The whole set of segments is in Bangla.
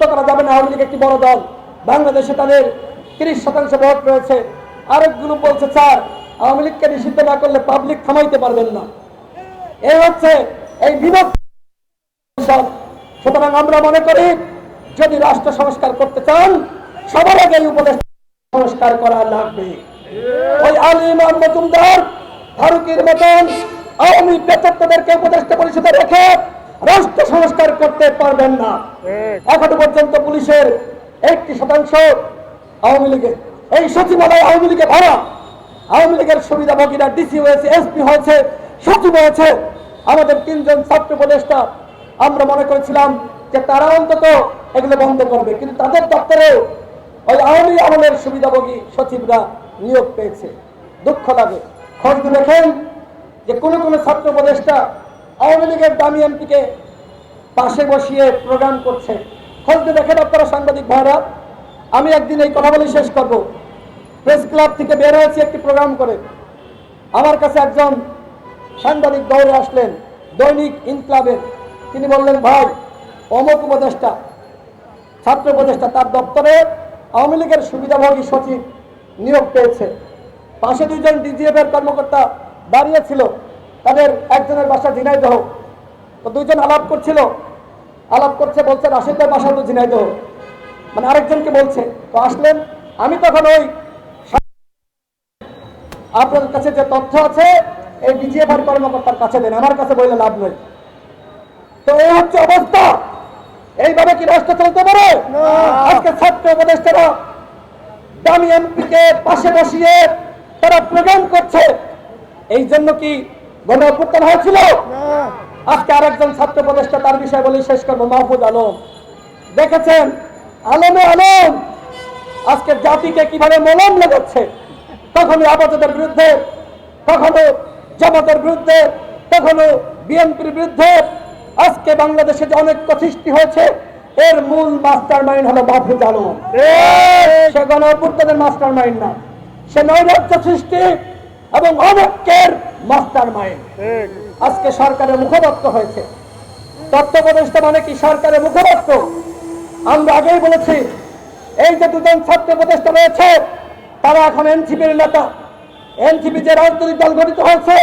নিষিদ্ধ করা যাবে না, আওয়ামী একটি বড় দল। বাংলাদেশে তাদের তিরিশ শতাংশ ভোট রয়েছে। আরেক গ্রুপ বলছে, স্যার, আওয়ামী লীগকে নিষিদ্ধ না করলে পাবলিক থামাইতে পারবেন না। এই হচ্ছে এই বিভক্ত সুতরাং আমরা মনে করি, যদি রাষ্ট্র সংস্কার করতে চান, সবার আগে এই উপদেশ সংস্কার করা লাগবে। ওই আলী ইমাম মজুমদার ফারুকের মতন আওয়ামী পেচাত্তদেরকে উপদেষ্টা পরিষদে রেখে রাষ্ট্র সংস্কার করতে পারবেন না। এখনও পর্যন্ত পুলিশের একটি শতাংশ আওয়ামী লীগের এই সচিবালয় আওয়ামী লীগের ভরা। আওয়ামী লীগের সুবিধাভোগীরা ডিসি হয়েছে এসপি হয়েছে সচিব হয়েছে। আমাদের তিনজন ছাত্র উপদেষ্টা আমরা মনে করেছিলাম যে তারা অন্তত এগুলো বন্ধ করবে কিন্তু তাদের দপ্তরে ওই আওয়ামী আমলের সুবিধাভোগী সচিবরা নিয়োগ পেয়েছে। দুঃখ লাগে। খোঁজ দেখেন যে কোনো কোনো ছাত্র উপদেষ্টা আওয়ামী লীগের দামি এমপিকে পাশে বসিয়ে প্রোগ্রাম করছে। খোঁজ দিয়ে দেখেন আপনারা সাংবাদিক ভাইরা, আমি একদিন এই কথা বলে শেষ করব। প্রেস ক্লাব থেকে বের হয়েছি একটি প্রোগ্রাম করে। আমার কাছে একজন সাংবাদিক দৌড়ে আসলেন, দৈনিক ইনক্লাবের। তিনি বললেন, ভাই, অমক উপদেষ্টা, ছাত্র উপদেষ্টা, তার দপ্তরে আওয়ামী লীগের সুবিধাভোগী সচিব নিয়োগ পেয়েছে। পাশে দুইজন ডিজিএফ এর কর্মকর্তা দাঁড়িয়েছিল তাদের একজনের বাসা ঝিনাইদহ তো দুইজন আলাপ করছিল। আলাপ করছে বলছে রাশেদের বাসা হলো ঝিনাইদহ মানে আরেকজনকে বলছে তো আসলেন আমি তখন ওই আপনাদের কাছে যে তথ্য আছে এই ডিজিএফ এর কর্মকর্তার কাছে দেন। আমার কাছে বললে লাভ নেই। তো এই হচ্ছে অবস্থা। এইভাবে কি রাষ্ট্র চলতে পারে? আজকে ছাত্র উপদেষ্টারা দামি এমপিকে পাশে বসিয়ে তারা প্রোগ্রাম করছে। এই জন্য কি গণ হয়েছিল? আজকে আরেকজন ছাত্র উপদেষ্টা তার বিষয় বলে শেষ করব, মাহফুজ আলম। দেখেছেন? আলমে আলম আজকে জাতিকে কীভাবে মলম লাগাচ্ছে কখনো আপাততের বিরুদ্ধে কখনো জামাতের বিরুদ্ধে কখনো বিএনপির বিরুদ্ধে আজকে বাংলাদেশে যে অনেক সৃষ্টি হয়েছে, এর মূল মাস্টার মাইন্ড হলো মাহফুজ আলম। সে গণ মাস্টার মাইন্ড না। সে নৈরাজ্য সৃষ্টি এবং অনেকের মাস্টার মাইন্ড। আজকে সরকারের মুখপাত্র হয়েছে। তত্ত্বাবধায়ক মানে কি সরকারের মুখপাত্র? আমরা আগেই বলেছি এই যে দুজন ছাত্র উপদেষ্টা রয়েছে তারা এখন এনসিপির নেতা। এনসিপি যে রাজনৈতিক দল গঠিত হয়েছে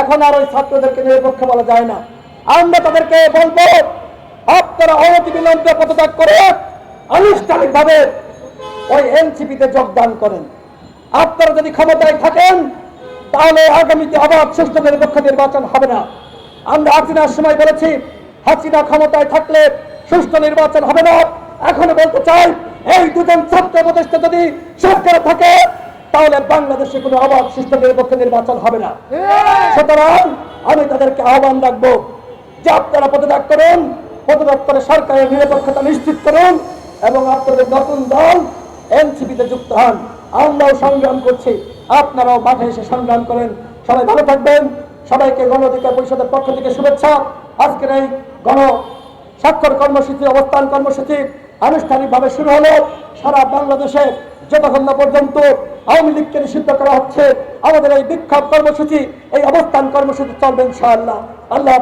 এখন আর ওই ছাত্রদেরকে নিরপেক্ষ বলা যায় না। আমরা তাদেরকে বলব আপনারা অনতি বিলম্বে পদত্যাগ করে আনুষ্ঠানিকভাবে ওই এনসিপিতে যোগদান করেন। আপনারা যদি ক্ষমতায় থাকেন তাহলে আগামীতে আবার সুষ্ঠু নিরপেক্ষ নির্বাচন হবে না। আমরা হাসিনার সময় বলেছি, হাসিনা ক্ষমতায় থাকলে সুস্থ নির্বাচন হবে না। এখনও বলতে চাই, এই দুজন ছাত্র উপদেষ্টা যদি সরকারে থাকে, তাহলে বাংলাদেশে কোনো অবাধ সুস্থ নিরপেক্ষ নির্বাচন হবে না। সুতরাং আমি তাদেরকে আহ্বান রাখব যে আপনারা পদত্যাগ করুন পদত্যাগ করে সরকারের নিরপেক্ষতা নিশ্চিত করুন এবং আপনাদের নতুন দল এনসিপিতে যুক্ত হন। আমরাও সংগ্রাম করছি। আপনারাও মাঠে এসে সংগ্রাম করেন। সবাই ভালো থাকবেন। সবাইকে গণ অধিকার পরিষদের পক্ষ থেকে শুভেচ্ছা। আজকের এই গণ স্বাক্ষর কর্মসূচি, অবস্থান কর্মসূচি আনুষ্ঠানিকভাবে শুরু হলো। সারা বাংলাদেশে যতক্ষণ না পর্যন্ত আওয়ামী লীগকে নিষিদ্ধ করা হচ্ছে, আমাদের এই বিক্ষোভ কর্মসূচি, এই অবস্থান কর্মসূচি চলবে ইনশাআল্লাহ। আল্লাহ।